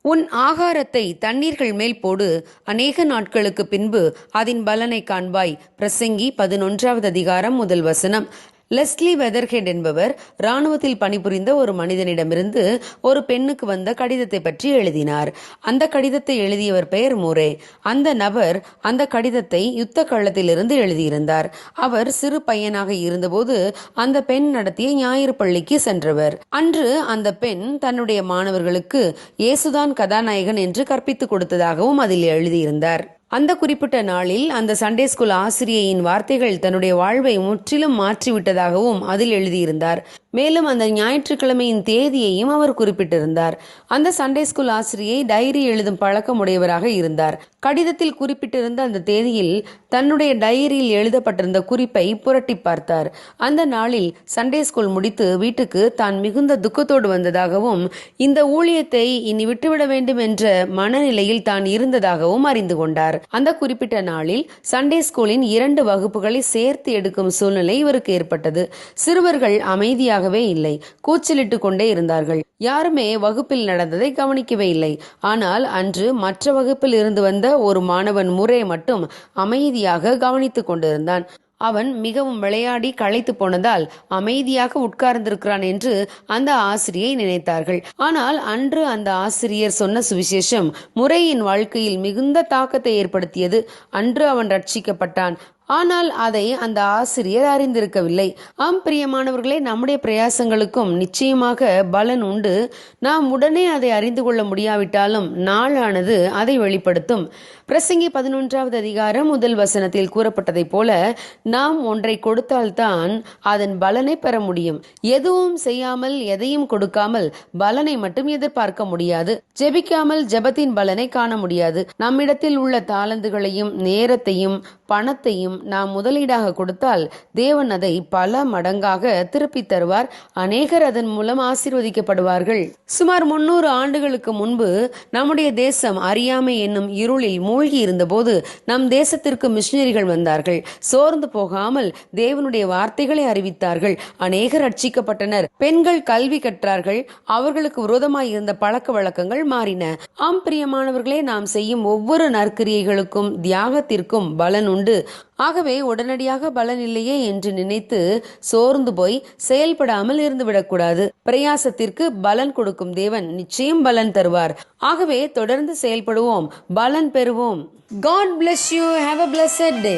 உன் ஆகாரத்தை தண்ணீர்கள் மேல் போடு. அநேக நாட்களுக்கு பின்பு அதன் பலனை காண்பாய். பிரசங்கி பதினொன்றாவது அதிகாரம் முதல் வசனம். லெஸ்லி வெதர்ஹெட் என்பவர் இராணுவத்தில் பணிபுரிந்த ஒரு மனிதனிடமிருந்து ஒரு பெண்ணுக்கு வந்த கடிதத்தை பற்றி எழுதினார். அந்த கடிதத்தை எழுதியவர் பெயர் மூரே. அந்த நபர் அந்த கடிதத்தை யுத்த கள்ளத்திலிருந்து எழுதியிருந்தார். அவர் சிறு பையனாக இருந்தபோது அந்த பெண் நடத்திய ஞாயிறு பள்ளிக்கு சென்றவர். அன்று அந்த பெண் தன்னுடைய மாணவர்களுக்கு இயேசுதான் கதாநாயகன் என்று கற்பித்துக் கொடுத்ததாகவும் அதில் எழுதியிருந்தார். அந்த குறிப்பிட்ட நாளில் அந்த சண்டே ஸ்கூல் ஆசிரியையின் வார்த்தைகள் தன்னுடைய வாழ்வை முற்றிலும் மாற்றிவிட்டதாகவும் அதில் எழுதியிருந்தார். மேலும் அந்த ஞாயிற்றுக்கிழமையின் தேதியையும் அவர் குறிப்பிட்டிருந்தார். அந்த சண்டே ஸ்கூல் ஆசிரியை டைரி எழுதும் பழக்கம் உடையவராக இருந்தார். கடிதத்தில் குறிப்பிட்டிருந்த அந்த தேதியில் தன்னுடைய டைரியில் எழுதப்பட்டிருந்த குறிப்பை புரட்டி பார்த்தார். அந்த நாளில் சண்டே ஸ்கூல் முடித்து வீட்டுக்கு தான் மிகுந்த துக்கத்தோடு வந்ததாகவும் இந்த ஊழியத்தை இனி விட்டுவிட வேண்டும் என்ற மனநிலையில் தான் இருந்ததாகவும் அறிந்து கொண்டார். அந்த குறிப்பிட்ட நாளில் சண்டே ஸ்கூலின் இரண்டு வகுப்புகளை சேர்த்து எடுக்கும் சூழ்நிலை இவருக்கு ஏற்பட்டது. சிறுவர்கள் அமைதியாக அமைதியாகவே இல்லை. கூச்சலிட்டு கொண்டே இருந்தார்கள். யாருமே வகுப்பில் நடந்ததை கவனிக்கவே இல்லை. ஆனால் அன்று மற்ற வகுப்பில் இருந்து வந்த ஒரு மாணவன் முறை மட்டும் அமைதியாக கவனித்துக் கொண்டிருந்தான். அவன் மிகவும் விளையாடி களைத்து போனதால் அமைதியாக உட்கார்ந்திருக்கிறான் என்று அந்த ஆசிரியை நினைத்தார்கள். ஆனால் அன்று அந்த ஆசிரியர் சொன்ன சுவிசேஷம் முறையின் வாழ்க்கையில் மிகுந்த தாக்கத்தை ஏற்படுத்தியது. அன்று அவன் ரட்சிக்கப்பட்டான். ஆனால் அதை அந்த ஆசிரியர் அறிந்திருக்கவில்லை. ஆம் பிரியமானவர்களே நம்முடைய பிரயாசங்களுக்கும் நிச்சயமாக பலன் உண்டு. நாம் உடனே அதை அறிந்து கொள்ள முடியாவிட்டாலும் நாளானது அதை வெளிப்படுத்தும். பிரசங்கி பதினொன்றாவது அதிகாரம் முதல் வசனத்தில் கூறப்பட்டதைப் போல நாம் ஒன்றை கொடுத்தால்தான் அதன் பலனை பெற முடியும். எதுவும் செய்யாமல் எதையும் கொடுக்காமல் பலனை மட்டும் எதிர்பார்க்க முடியாது. ஜெபிக்காமல் ஜெபத்தின் பலனை காண முடியாது. நம்மிடத்தில் உள்ள தாளந்துகளையும் நேரத்தையும் பணத்தையும் நாம் முதலீடாக கொடுத்தால் தேவன் அதை பல மடங்காக திருப்பித் தருவார். அநேகர் அதன் மூலம் ஆசீர்வதிக்கப்படுவார்கள். சுமார் முன்னூறு ஆண்டுகளுக்கு முன்பு நம்முடைய தேசம் அறியாமை என்னும் இருளில் மூழ்கி இருந்தபோது நம் தேசத்திற்கு மிஷினரிகள் வந்தார்கள். சோர்ந்து போகாமல் தேவனுடைய வார்த்தைகளை அறிவித்தார்கள். அநேகர் ரட்சிக்கப்பட்டனர். பெண்கள் கல்வி கற்றார்கள். அவர்களுக்கு விரோதமாய் இருந்த பழக்க வழக்கங்கள் மாறின. ஆம் பிரியமானவர்களே நாம் செய்யும் ஒவ்வொரு நற்கிரியைகளுக்கும் தியாகத்திற்கும் பலன் உண்டு. ஆகவே உடனடியாக பலன் இல்லையே என்று நினைத்து சோர்ந்து போய் செயல்படாமல் இருந்துவிடக்கூடாது. பிரயாசத்திற்கு பலன் கொடுக்கும் தேவன் நிச்சயம் பலன் தருவார். ஆகவே தொடர்ந்து செயல்படுவோம் பலன் பெறுவோம். God bless you have a blessed day